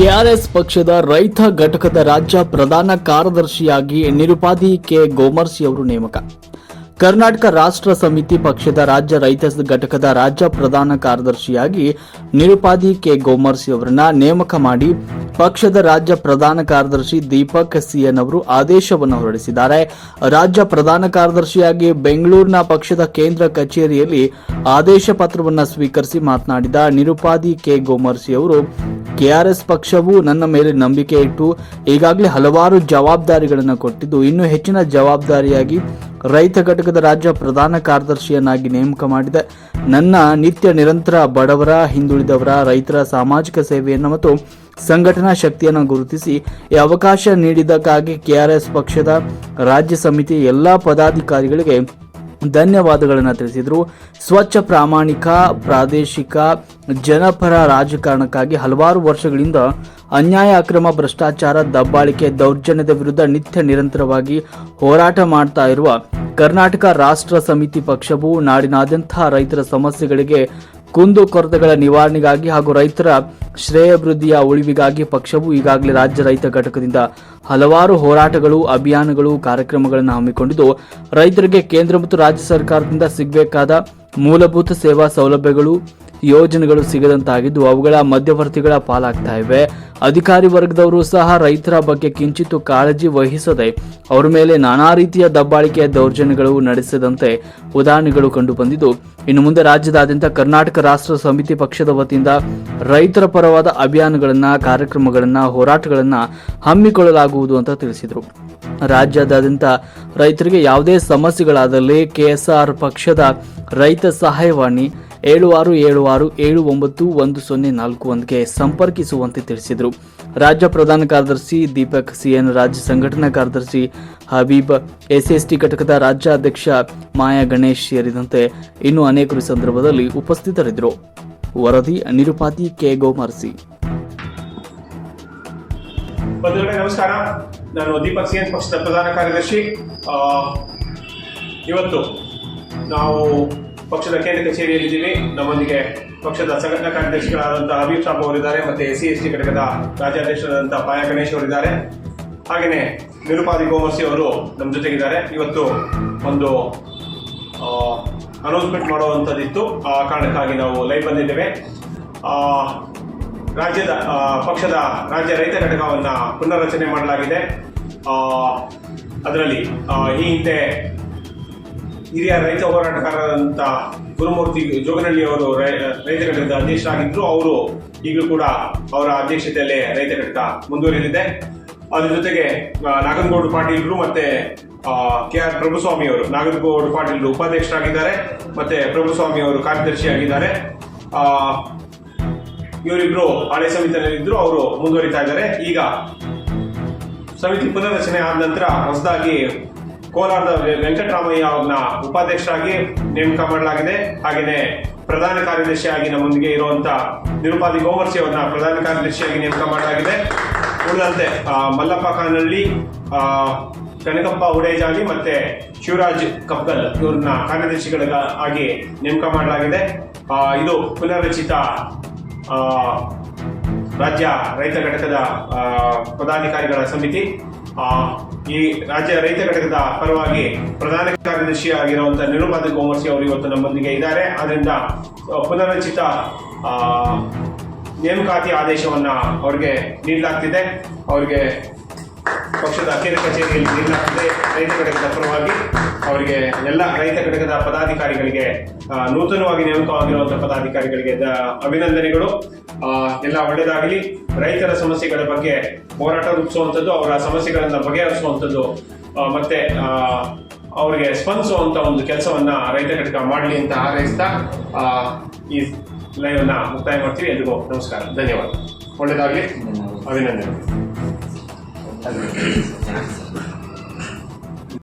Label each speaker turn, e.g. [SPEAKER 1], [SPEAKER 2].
[SPEAKER 1] KRS ಪಕ್ಷದ ರೈತ ಘಟಕದ ರಾಜ್ಯ ಪ್ರಧಾನ ಕಾರ್ಯದರ್ಶಿಯಾಗಿ ನಿರುಪಾದಿ ಕೆ. ಗೋಮರ್ಸಿ ಅವರು ನೇಮಕ. ಕರ್ನಾಟಕ ರಾಷ್ಟ್ರ ಸಮಿತಿ ಪಕ್ಷದ ರಾಜ್ಯ ರೈತ ಘಟಕದ ರಾಜ್ಯ ಪ್ರಧಾನ ಕಾರ್ಯದರ್ಶಿಯಾಗಿ ನಿರುಪಾದಿ ಕೆ. ಗೋಮರ್ಸಿ ಅವರನ್ನ ನೇಮಕ ಮಾಡಿ ಪಕ್ಷದ ರಾಜ್ಯ ಪ್ರಧಾನ ಕಾರ್ಯದರ್ಶಿ ದೀಪಕ್ ಸಿಎನ್ ಅವರು ಆದೇಶವನ್ನು ಹೊರಡಿಸಿದ್ದಾರೆ. ರಾಜ್ಯ ಪ್ರಧಾನ ಕಾರ್ಯದರ್ಶಿಯಾಗಿ ಬೆಂಗಳೂರಿನ ಪಕ್ಷದ ಕೇಂದ್ರ ಕಚೇರಿಯಲ್ಲಿ ಆದೇಶ ಪತ್ರವನ್ನು ಸ್ವೀಕರಿಸಿ ಮಾತನಾಡಿದ ನಿರುಪಾದಿ ಕೆ. ಗೋಮರ್ಸಿ ಅವರು ಕೆಆರ್ಎಸ್ ಪಕ್ಷವು ನನ್ನ ಮೇಲೆ ನಂಬಿಕೆ ಇಟ್ಟು ಈಗಾಗಲೇ ಹಲವಾರು ಜವಾಬ್ದಾರಿಗಳನ್ನು ಕೊಟ್ಟಿದ್ದು, ಇನ್ನೂ ಹೆಚ್ಚಿನ ಜವಾಬ್ದಾರಿಯಾಗಿ ರೈತ ಘಟಕದ ರಾಜ್ಯ ಪ್ರಧಾನ ಕಾರ್ಯದರ್ಶಿಯನ್ನಾಗಿ ನೇಮಕ ಮಾಡಿದೆ. ನನ್ನ ನಿತ್ಯ ನಿರಂತರ ಬಡವರ, ಹಿಂದುಳಿದವರ, ರೈತರ ಸಾಮಾಜಿಕ ಸೇವೆಯನ್ನು ಮತ್ತು ಸಂಘಟನಾ ಶಕ್ತಿಯನ್ನು ಗುರುತಿಸಿ ಈ ಅವಕಾಶ ನೀಡಿದ್ದಕ್ಕಾಗಿ ಕೆಆರ್ಎಸ್ ಪಕ್ಷದ ರಾಜ್ಯ ಸಮಿತಿ ಎಲ್ಲಾ ಪದಾಧಿಕಾರಿಗಳಿಗೆ ಧನ್ಯವಾದಗಳನ್ನು ತಿಳಿಸಿದರು. ಸ್ವಚ್ಛ, ಪ್ರಾಮಾಣಿಕ, ಪ್ರಾದೇಶಿಕ, ಜನಪರ ರಾಜಕಾರಣಕ್ಕಾಗಿ ಹಲವಾರು ವರ್ಷಗಳಿಂದ ಅನ್ಯಾಯ, ಅಕ್ರಮ, ಭ್ರಷ್ಟಾಚಾರ, ದಬ್ಬಾಳಿಕೆ, ದೌರ್ಜನ್ಯದ ವಿರುದ್ಧ ನಿತ್ಯ ನಿರಂತರವಾಗಿ ಹೋರಾಟ ಮಾಡ್ತಾ ಇರುವ ಕರ್ನಾಟಕ ರಾಷ್ಟ್ರ ಸಮಿತಿ ಪಕ್ಷವು ನಾಡಿನಾದ್ಯಂತ ರೈತರ ಸಮಸ್ಯೆಗಳಿಗೆ ಕುಂದು ಕೊರತೆಗಳ ನಿವಾರಣೆಗಾಗಿ ಹಾಗೂ ರೈತರ ಶ್ರೇಯಾಭಿವೃದ್ಧಿಯ ಉಳಿವಿಗಾಗಿ ಪಕ್ಷವು ಈಗಾಗಲೇ ರಾಜ್ಯ ರೈತ ಘಟಕದಿಂದ ಹಲವಾರು ಹೋರಾಟಗಳು, ಅಭಿಯಾನಗಳು, ಕಾರ್ಯಕ್ರಮಗಳನ್ನು ಹಮ್ಮಿಕೊಂಡಿದ್ದು, ರೈತರಿಗೆ ಕೇಂದ್ರ ಮತ್ತು ರಾಜ್ಯ ಸರ್ಕಾರದಿಂದ ಸಿಗಬೇಕಾದ ಮೂಲಭೂತ ಸೇವಾ ಸೌಲಭ್ಯಗಳು ಯೋಜನೆಗಳು ಸಿಗದಂತಾಗಿದ್ದು ಅವುಗಳ ಮಧ್ಯವರ್ತಿಗಳ ಪಾಲಾಗ್ತಾ ಇವೆ. ಅಧಿಕಾರಿ ವರ್ಗದವರು ಸಹ ರೈತರ ಬಗ್ಗೆ ಕಿಂಚಿತ್ತು ಕಾಳಜಿ ವಹಿಸದೆ ಅವರ ಮೇಲೆ ನಾನಾ ರೀತಿಯ ದಬ್ಬಾಳಿಕೆ ದೌರ್ಜನ್ಯಗಳು ನಡೆಸದಂತೆ ಉದಾಹರಣೆಗಳು ಕಂಡುಬಂದಿದ್ದು, ಇನ್ನು ಮುಂದೆ ರಾಜ್ಯದಾದ್ಯಂತ ಕರ್ನಾಟಕ ರಾಷ್ಟ್ರ ಸಮಿತಿ ಪಕ್ಷದ ವತಿಯಿಂದ ರೈತರ ಪರವಾದ ಅಭಿಯಾನಗಳನ್ನು, ಕಾರ್ಯಕ್ರಮಗಳನ್ನು, ಹೋರಾಟಗಳನ್ನು ಹಮ್ಮಿಕೊಳ್ಳಲಾಗುವುದು ಅಂತ ತಿಳಿಸಿದರು. ರಾಜ್ಯಾದ್ಯಂತ ರೈತರಿಗೆ ಯಾವುದೇ ಸಮಸ್ಯೆಗಳಾದಲ್ಲಿ ಕೆಎಸ್ಆರ್ ಪಕ್ಷದ ರೈತ ಸಹಾಯವಾಣಿ ಏಳು ಆರು ಏಳು ಆರು ಏಳು ಒಂಬತ್ತು ಒಂದು ಸೊನ್ನೆ ನಾಲ್ಕು ಒಂದಕ್ಕೆ ಸಂಪರ್ಕಿಸುವಂತೆ ತಿಳಿಸಿದರು. ರಾಜ್ಯ ಪ್ರಧಾನ ಕಾರ್ಯದರ್ಶಿ ದೀಪಕ್ ಸಿಎನ್ ರಾಜ್ಯ ಸಂಘಟನಾ ಕಾರ್ಯದರ್ಶಿ ಹಬೀಬ್, ಎಸ್ಎಸ್ಟಿ ಘಟಕದ ರಾಜ್ಯ ಅಧ್ಯಕ್ಷ ಮಾಯಾ ಗಣೇಶ್ ಸೇರಿದಂತೆ ಇನ್ನೂ ಅನೇಕರು ಸಂದರ್ಭದಲ್ಲಿ ಉಪಸ್ಥಿತರಿದ್ದರು. ವರದಿ ನಿರುಪಾತಿ ಕೆ ಗೋಮರ್ಸಿ.
[SPEAKER 2] ನಮಸ್ಕಾರ. ನಾನು ದೀಪಕ್ ಸಿಎನ್, ಪಕ್ಷದ ಪ್ರಧಾನ ಕಾರ್ಯದರ್ಶಿ. ಇವತ್ತು ನಾವು ಪಕ್ಷದ ಕೇಂದ್ರ ಕಚೇರಿಯಲ್ಲಿದ್ದೀವಿ ನಮ್ಮೊಂದಿಗೆ ಪಕ್ಷದ ಸಂಘಟನಾ ಕಾರ್ಯದರ್ಶಿಗಳಾದಂತಹ ಹಬೀಬ್ ಸಾಬ್ ಅವರಿದ್ದಾರೆ ಮತ್ತೆ ಎಸ್ ಸಿ ಎಸ್ ಟಿ ಘಟಕದ ರಾಜ್ಯಾಧ್ಯಕ್ಷರಾದಂತಹ ಪಾಯ ಗಣೇಶ್ ಅವರಿದ್ದಾರೆ. ಹಾಗೆಯೇ ನಿರುಪಾದಿ ಗೋಮರ್ಸಿ ಅವರು ನಮ್ಮ ಜೊತೆಗಿದ್ದಾರೆ. ಇವತ್ತು ಒಂದು ಅನೌನ್ಸ್ಮೆಂಟ್ ಮಾಡುವಂಥದ್ದಿತ್ತು. ಆ ಕಾರಣಕ್ಕಾಗಿ ನಾವು ಲೈವ್ ಬಂದಿದ್ದೇವೆ. ರಾಜ್ಯದ ಪಕ್ಷದ ರಾಜ್ಯ ರೈತ ಘಟಕವನ್ನು ಪುನರ್ರಚನೆ ಮಾಡಲಾಗಿದೆ. ಅದರಲ್ಲಿ ಈ ಹಿಂದೆ ಹಿರಿಯ ರೈತ ಹೋರಾಟಗಾರರಂತ ಗುರುಮೂರ್ತಿ ಜೋಗನಹಳ್ಳಿ ಅವರು ರೈತ ಘಟಕದ ಅಧ್ಯಕ್ಷರಾಗಿದ್ದರು ಅವರು ಈಗಲೂ ಕೂಡ ಅವರ ಅಧ್ಯಕ್ಷತೆಯಲ್ಲಿ ರೈತ ಘಟಕ ಮುಂದುವರಿಯಲಿದೆ. ಅದ್ರ ಜೊತೆಗೆ ನಾಗನಗೌಡ ಪಾಟೀಲ್ರು ಮತ್ತೆ ಕೆ ಆರ್ ಪ್ರಭುಸ್ವಾಮಿ ಅವರು ನಾಗನಗೌಡ ಪಾಟೀಲ್ ಉಪಾಧ್ಯಕ್ಷರಾಗಿದ್ದಾರೆ. ಮತ್ತೆ ಪ್ರಭುಸ್ವಾಮಿ ಅವರು ಕಾರ್ಯದರ್ಶಿಯಾಗಿದ್ದಾರೆ. ಆ, ಇವರಿಬ್ರು ಹಳೆ ಸಮಿತಿಯಲ್ಲಿದ್ದರು ಅವರು ಮುಂದುವರಿತಾ ಇದ್ದಾರೆ. ಈಗ ಸಮಿತಿ ಪುನರ್ರಚನೆ ಆದ ನಂತರ ಹೊಸದಾಗಿ ಕೋಲಾರದ ವೆಂಕಟರಾಮಯ್ಯ ಅವ್ರನ್ನ ಉಪಾಧ್ಯಕ್ಷರಾಗಿ ನೇಮಕ ಮಾಡಲಾಗಿದೆ. ಹಾಗೆಯೇ ಪ್ರಧಾನ ಕಾರ್ಯದರ್ಶಿಯಾಗಿ ನಮ್ಮೊಂದಿಗೆ ಇರುವಂತ ನಿರುಪಾದಿ ಗೋವರ್ಸಿ ಅವ್ರನ್ನ ಪ್ರಧಾನ ಕಾರ್ಯದರ್ಶಿಯಾಗಿ ನೇಮಕ ಮಾಡಲಾಗಿದೆ. ಉಳಿದಂತೆ ಮಲ್ಲಪ್ಪ ಕಾನಹಳ್ಳಿ ಆ, ಕನಕಪ್ಪ ಹುಡೇಜಾಲಿ ಮತ್ತೆ ಶಿವರಾಜ್ ಕಪ್ಗಲ್ ಇವ್ರನ್ನ ಕಾರ್ಯದರ್ಶಿಗಳ ಆಗಿ ನೇಮಕ ಮಾಡಲಾಗಿದೆ. ಇದು ಪುನರ್ರಚಿತ ರಾಜ್ಯ ರೈತ ಘಟಕದ ಪದಾಧಿಕಾರಿಗಳ ಸಮಿತಿ. ಈ ರಾಜ್ಯ ರೈತ ಘಟಕದ ಪರವಾಗಿ ಪ್ರಧಾನ ಕಾರ್ಯದರ್ಶಿಯಾಗಿರುವಂತಹ ನಿರುಪಾದ ಗೋಮರ್ಸಿ ಅವರು ಇವತ್ತು ನಮ್ಮೊಂದಿಗೆ ಇದ್ದಾರೆ. ಆದ್ರಿಂದ ಪುನರಚಿತ ನೇಮಕಾತಿ ಆದೇಶವನ್ನ ಅವರಿಗೆ ನೀಡಲಾಗ್ತಿದೆ. ಅವರಿಗೆ ಪಕ್ಷದ ಅಖಿಲ ಕಚೇರಿಯಲ್ಲಿ ನೀಡಲಾಗ್ತಿದೆ ರೈತ ಘಟಕದ ಪರವಾಗಿ ಅವರಿಗೆ ಎಲ್ಲ ರೈತ ಘಟಕದ ಪದಾಧಿಕಾರಿಗಳಿಗೆ ನೂತನವಾಗಿ ನೇಮಕವಾಗಿರುವಂತಹ ಪದಾಧಿಕಾರಿಗಳಿಗೆ ಅಭಿನಂದನೆಗಳು. ಎಲ್ಲ ಒಳ್ಳೆಯದಾಗಲಿ ರೈತರ ಸಮಸ್ಯೆಗಳ ಬಗ್ಗೆ ಹೋರಾಟ ರೂಪಿಸುವಂಥದ್ದು, ಅವರ ಸಮಸ್ಯೆಗಳನ್ನು ಬಗೆಹರಿಸುವಂಥದ್ದು ಮತ್ತೆ ಅವರಿಗೆ ಸ್ಪಂದಿಸುವಂತ ಒಂದು ಕೆಲಸವನ್ನ ರೈತ ಘಟಕ ಮಾಡಲಿ ಅಂತ ಹಾರೈಸ್ತಾ ಈ ಲೈವ್ ಅನ್ನ ಮುಕ್ತಾಯ ಮಾಡ್ತೀವಿ. ಎಲ್ರಿಗೂ ನಮಸ್ಕಾರ. ಧನ್ಯವಾದ. ಒಳ್ಳೆಯದಾಗಲಿ ಅಭಿನಂದನೆ
[SPEAKER 3] as a